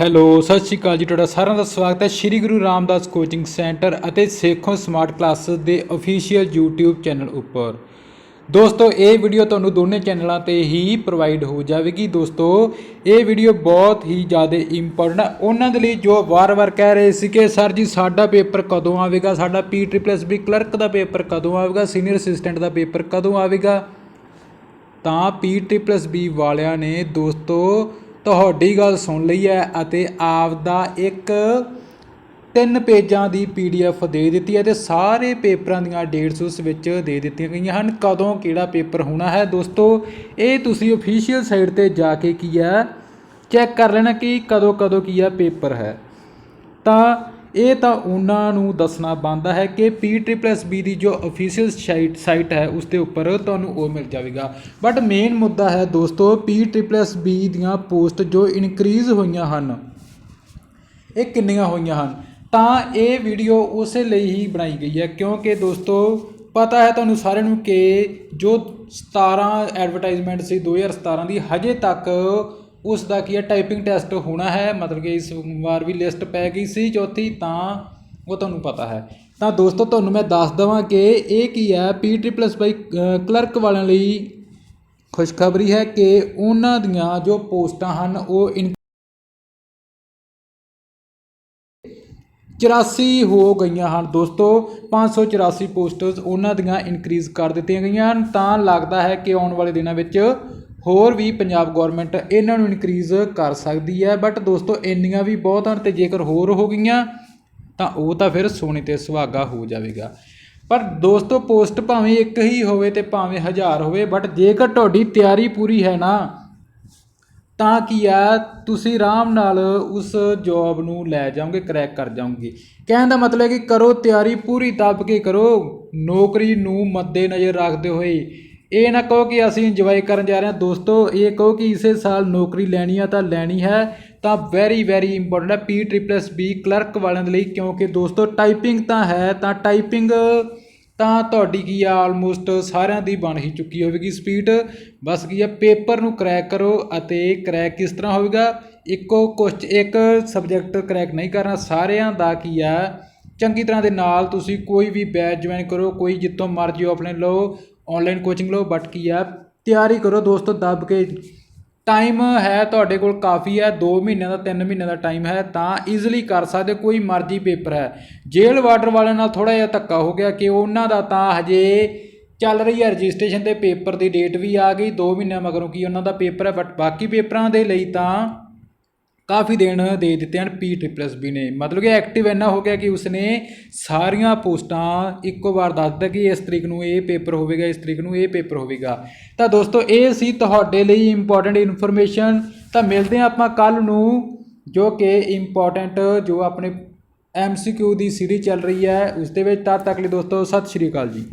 Hello, ਸਤਿ ਸ਼੍ਰੀ ਅਕਾਲ ਜੀ ਤੁਹਾਡਾ ਸਾਰਿਆਂ ਦਾ ਸਵਾਗਤ ਹੈ। ਸ਼੍ਰੀ ਗੁਰੂ ਰਾਮਦਾਸ ਕੋਚਿੰਗ ਸੈਂਟਰ ਅਤੇ ਸੇਖੋਂ ਸਮਾਰਟ ਕਲਾਸਿਸ ਦੇ ਅਫੀਸ਼ੀਅਲ YouTube ਚੈਨਲ ਉੱਪਰ। ਦੋਸਤੋ, ਇਹ ਵੀਡੀਓ ਤੁਹਾਨੂੰ ਦੋਨੇ ਚੈਨਲਾਂ ਤੇ ਹੀ ਪ੍ਰੋਵਾਈਡ ਹੋ ਜਾਵੇਗੀ। ਦੋਸਤੋ, ਇਹ ਵੀਡੀਓ ਬਹੁਤ ਹੀ ਜ਼ਿਆਦਾ ਇੰਪੋਰਟੈਂਟ ਹੈ ਉਹਨਾਂ ਦੇ ਲਈ ਜੋ ਵਾਰ-ਵਾਰ ਕਹਿ ਰਹੇ ਸੀ ਕਿ, ਸਰ ਜੀ, ਸਾਡਾ ਪੇਪਰ ਕਦੋਂ ਆਵੇਗਾ? ਸਾਡਾ P triple S B clerk ਦਾ ਪੇਪਰ ਕਦੋਂ ਆਵੇਗਾ? ਸੀਨੀਅਰ ਅਸਿਸਟੈਂਟ ਦਾ ਪੇਪਰ ਕਦੋਂ ਆਵੇਗਾ? ਤਾਂ ਪੀ ਟ੍ਰਿਪਲਸ ਬੀ ਵਾਲਿਆਂ ਨੇ ਦੋਸਤੋ ਤੁਹਾਡੀ ਗੱਲ ਸੁਣ ਲਈ ਹੈ ਅਤੇ ਆਪ ਦਾ ਇੱਕ ਤਿੰਨ ਪੇਜਾਂ ਦੀ ਪੀਡੀਐਫ ਦੇ ਦਿੱਤੀ ਹੈ ਤੇ ਸਾਰੇ ਪੇਪਰਾਂ ਦੀਆਂ ਡੇਟਸ ਉਸ ਵਿੱਚ ਦੇ ਦਿੱਤੀਆਂ ਗਈਆਂ ਹਨ। ਕਦੋਂ ਕਿਹੜਾ ਪੇਪਰ ਹੋਣਾ ਹੈ? ਦੋਸਤੋ, ਇਹ ਤੁਸੀਂ ਅਫੀਸ਼ੀਅਲ ਸਾਈਟ ਤੇ ਜਾ ਕੇ ਕੀ ਹੈ, ਚੈੱਕ ਕਰ ਲੈਣਾ ਕਿ ਕਦੋਂ ਕਦੋਂ ਕੀ ਹੈ ਪੇਪਰ ਹੈ। ਤਾਂ ਇਹ ਤਾਂ ਉਹਨਾਂ ਨੂੰ ਦੱਸਣਾ ਬਣਦਾ ਹੈ ਕਿ ਪੀ ਟ੍ਰਿਪਲ ਟ੍ਰਿਪਲਸ ਬੀ ਦੀ ਜੋ ਅਫੀਸ਼ੀਅਲ ਸਾਈਟ ਸਾਈਟ ਹੈ, ਉਸ ਦੇ ਉੱਪਰ ਤੁਹਾਨੂੰ ਉਹ ਮਿਲ ਜਾਵੇਗਾ। ਬਟ ਮੇਨ ਮੁੱਦਾ ਹੈ ਦੋਸਤੋ P triple triple S B ਦੀਆਂ ਪੋਸਟ ਜੋ ਇਨਕਰੀਜ਼ ਹੋਈਆਂ ਹਨ, ਇਹ ਕਿੰਨੀਆਂ ਹੋਈਆਂ ਹਨ? ਤਾਂ ਇਹ ਵੀਡੀਓ ਉਸੇ ਲਈ ਹੀ ਬਣਾਈ ਗਈ ਹੈ, ਕਿਉਂਕਿ ਦੋਸਤੋ, ਪਤਾ ਹੈ ਤੁਹਾਨੂੰ ਸਾਰਿਆਂ ਨੂੰ ਕਿ ਜੋ 17 ਐਡਵਰਟਾਈਜ਼ਮੈਂਟ ਸੀ 2017 ਦੀ, ਹਜੇ ਤੱਕ ਉਸ ਦਾ ਕੀ ਹੈ ਟਾਈਪਿੰਗ ਟੈਸਟ ਹੋਣਾ ਹੈ, ਮਤਲਬ ਕਿ ਇਸ ਵਾਰ ਵੀ ਲਿਸਟ ਪੈ ਗਈ ਸੀ ਚੌਥੀ, ਤਾਂ ਉਹ ਤੁਹਾਨੂੰ ਪਤਾ ਹੈ। ਤਾਂ ਦੋਸਤੋ, ਤੁਹਾਨੂੰ ਮੈਂ ਦੱਸ ਦਵਾਂ ਕਿ ਇਹ ਕੀ ਹੈ ਪੀ ਟ੍ਰਿਪਲਸ ਬਾਈ ਕਲਰਕ ਵਾਲਿਆਂ ਲਈ ਖੁਸ਼ਖਬਰੀ ਹੈ ਕਿ ਉਹਨਾਂ ਦੀਆਂ ਜੋ ਪੋਸਟਾਂ ਹਨ, ਉਹ ਇਨ 84 ਹੋ ਗਈਆਂ ਹਨ। ਦੋਸਤੋ 584 ਪੋਸਟਰਸ ਉਹਨਾਂ ਦੀਆਂ ਇਨਕਰੀਜ਼ ਕਰ ਦਿੱਤੀਆਂ ਗਈਆਂ ਹਨ। ਤਾਂ ਲੱਗਦਾ ਹੈ ਕਿ ਆਉਣ ਵਾਲੇ ਦਿਨਾਂ ਵਿੱਚ ਹੋਰ ਵੀ ਪੰਜਾਬ ਗੌਰਮੈਂਟ ਇਹਨਾਂ ਨੂੰ ਇਨਕਰੀਜ਼ ਕਰ ਸਕਦੀ ਹੈ ਬਟ ਦੋਸਤੋ ਇੰਨੀਆਂ ਵੀ ਬਹੁਤ ਹਨ ਅਤੇ ਜੇਕਰ ਹੋਰ ਹੋ ਗਈਆਂ, ਤਾਂ ਉਹ ਤਾਂ ਫਿਰ ਸੋਨੇ ਤੇ ਸੁਹਾਗਾ ਹੋ ਜਾਵੇਗਾ। ਪਰ ਦੋਸਤੋ ਪੋਸਟ ਭਾਵੇਂ ਇੱਕ ਹੀ ਹੋਵੇ ਤੇ ਭਾਵੇਂ ਹਜ਼ਾਰ ਹੋਵੇ ਬਟ ਜੇਕਰ ਤੁਹਾਡੀ ਤਿਆਰੀ ਪੂਰੀ ਹੈ ਨਾ, ਤਾਂ ਕੀ ਆ, ਤੁਸੀਂ ਆਰਾਮ ਨਾਲ ਉਸ ਜੌਬ ਨੂੰ ਲੈ ਜਾਓਗੇ ਕਰੈਕ ਕਰ ਜਾਓਗੇ। ਕਹਿਣ ਦਾ ਮਤਲਬ ਹੈ ਕਿ ਕਰੋ ਤਿਆਰੀ ਪੂਰੀ ਦੱਬ ਕੇ ਕਰੋ, ਨੌਕਰੀ ਨੂੰ ਮੱਦੇ ਨਜ਼ਰ ਰੱਖਦੇ ਹੋਏ ਇਹ ਨਾ ਕਹੋ ਕਿ ਅਸੀਂ ਇੰਜੋਏ ਕਰਨ ਜਾ ਰਹੇ ਹਾਂ। ਦੋਸਤੋ, ਇਹ ਕਹੋ ਕਿ ਇਸੇ ਸਾਲ ਨੌਕਰੀ ਲੈਣੀ ਆ ਤਾਂ ਲੈਣੀ ਹੈ। ਤਾਂ ਵੈਰੀ ਵੈਰੀ ਇੰਪੋਰਟੈਂਟ ਹੈ ਪੀ ਟ੍ਰਿਪਲਸ ਬੀ ਕਲਰਕ ਵਾਲਿਆਂ ਦੇ ਲਈ, ਕਿਉਂਕਿ ਦੋਸਤੋ ਟਾਈਪਿੰਗ ਤਾਂ ਹੈ, ਤਾਂ ਟਾਈਪਿੰਗ ਤਾਂ ਤੁਹਾਡੀ ਕੀ ਆ ਆਲਮੋਸਟ ਸਾਰਿਆਂ ਦੀ ਬਣ ਹੀ ਚੁੱਕੀ ਹੋਵੇਗੀ ਸਪੀਡ ਬਸ ਕੀ ਆ ਪੇਪਰ ਨੂੰ ਕਰੈਕ ਕਰੋ ਅਤੇ ਕਰੈਕ ਕਿਸ ਤਰ੍ਹਾਂ ਹੋਵੇਗਾ? ਇੱਕੋ ਕੁਛ ਇੱਕ ਸਬਜੈਕਟ ਕਰੈਕ ਨਹੀਂ ਕਰਨਾ, ਸਾਰਿਆਂ ਦਾ ਕੀ ਆ, ਚੰਗੀ ਤਰ੍ਹਾਂ ਦੇ ਨਾਲ ਤੁਸੀਂ ਕੋਈ ਵੀ ਬੈਚ ਜੁਆਇਨ ਕਰੋ, ਕੋਈ ਜਿੱਥੋਂ ਮਰਜ਼ੀ ਆਪਣੇ ਲਓ। ਔਨਲਾਈਨ ਕੋਚਿੰਗ ਲਓ ਬਟ ਕੀ ਆ, ਤਿਆਰੀ ਕਰੋ ਦੋਸਤੋ ਦੱਬ ਕੇ। ਟਾਈਮ ਹੈ ਤੁਹਾਡੇ ਕੋਲ ਕਾਫੀ ਹੈ 2 ਮਹੀਨਿਆਂ ਦਾ 3 ਮਹੀਨਿਆਂ ਦਾ ਟਾਈਮ ਹੈ, ਤਾਂ ਈਜ਼ੀਲੀ ਕਰ ਸਕਦੇ, ਕੋਈ ਮਰਜ਼ੀ ਪੇਪਰ ਹੈ। ਜੇਲ੍ਹ ਵਾਟਰ ਵਾਲਿਆਂ ਨਾਲ ਥੋੜਾ ਜਿਹਾ ਧੱਕਾ ਹੋ ਗਿਆ ਕਿ ਉਹਨਾਂ ਦਾ ਤਾਂ ਹਜੇ ਚੱਲ ਰਹੀ ਹੈ ਰਜਿਸਟ੍ਰੇਸ਼ਨ ਤੇ ਪੇਪਰ ਦੀ ਡੇਟ ਵੀ ਆ ਗਈ 2 ਮਹੀਨਿਆਂ ਮਗਰੋਂ ਕੀ ਉਹਨਾਂ ਦਾ ਪੇਪਰ ਹੈ ਬਟ ਬਾਕੀ ਪੇਪਰਾਂ ਦੇ ਲਈ ਤਾਂ ਕਾਫੀ ਦਿਨ ਦੇ ਦਿੱਤੇ ਹਨ ਪੀ ਟ੍ਰਿਪਲਸ ਬੀ ਨੇ। ਮਤਲਬ ਕਿ ਐਕਟਿਵ ਇੰਨਾ ਹੋ ਗਿਆ ਕਿ ਉਸਨੇ ਸਾਰੀਆਂ ਪੋਸਟਾਂ ਇੱਕੋ ਵਾਰ ਦੱਸ ਦਿੱਤਾ ਕਿ ਇਸ ਤਰੀਕ ਨੂੰ ਇਹ ਪੇਪਰ ਹੋਵੇਗਾ, ਇਸ ਤਰੀਕ ਨੂੰ ਇਹ ਪੇਪਰ ਹੋਵੇਗਾ। ਤਾਂ ਦੋਸਤੋ, ਇਹ ਸੀ ਤੁਹਾਡੇ ਲਈ ਇੰਪੋਰਟੈਂਟ ਇਨਫੋਰਮੇਸ਼ਨ ਤਾਂ ਮਿਲਦੇ ਹਾਂ ਆਪਾਂ ਕੱਲ ਨੂੰ, ਜੋ ਕਿ ਇੰਪੋਰਟੈਂਟ ਜੋ ਆਪਣੇ ਐਮਸੀਕਿਊ ਦੀ ਸੀਰੀਜ਼ ਚੱਲ ਰਹੀ ਹੈ ਉਸ ਦੇ ਵਿੱਚ ਤਦ ਤੱਕ ਲਈ ਦੋਸਤੋ, ਸਤਿ ਸ਼੍ਰੀ ਅਕਾਲ ਜੀ।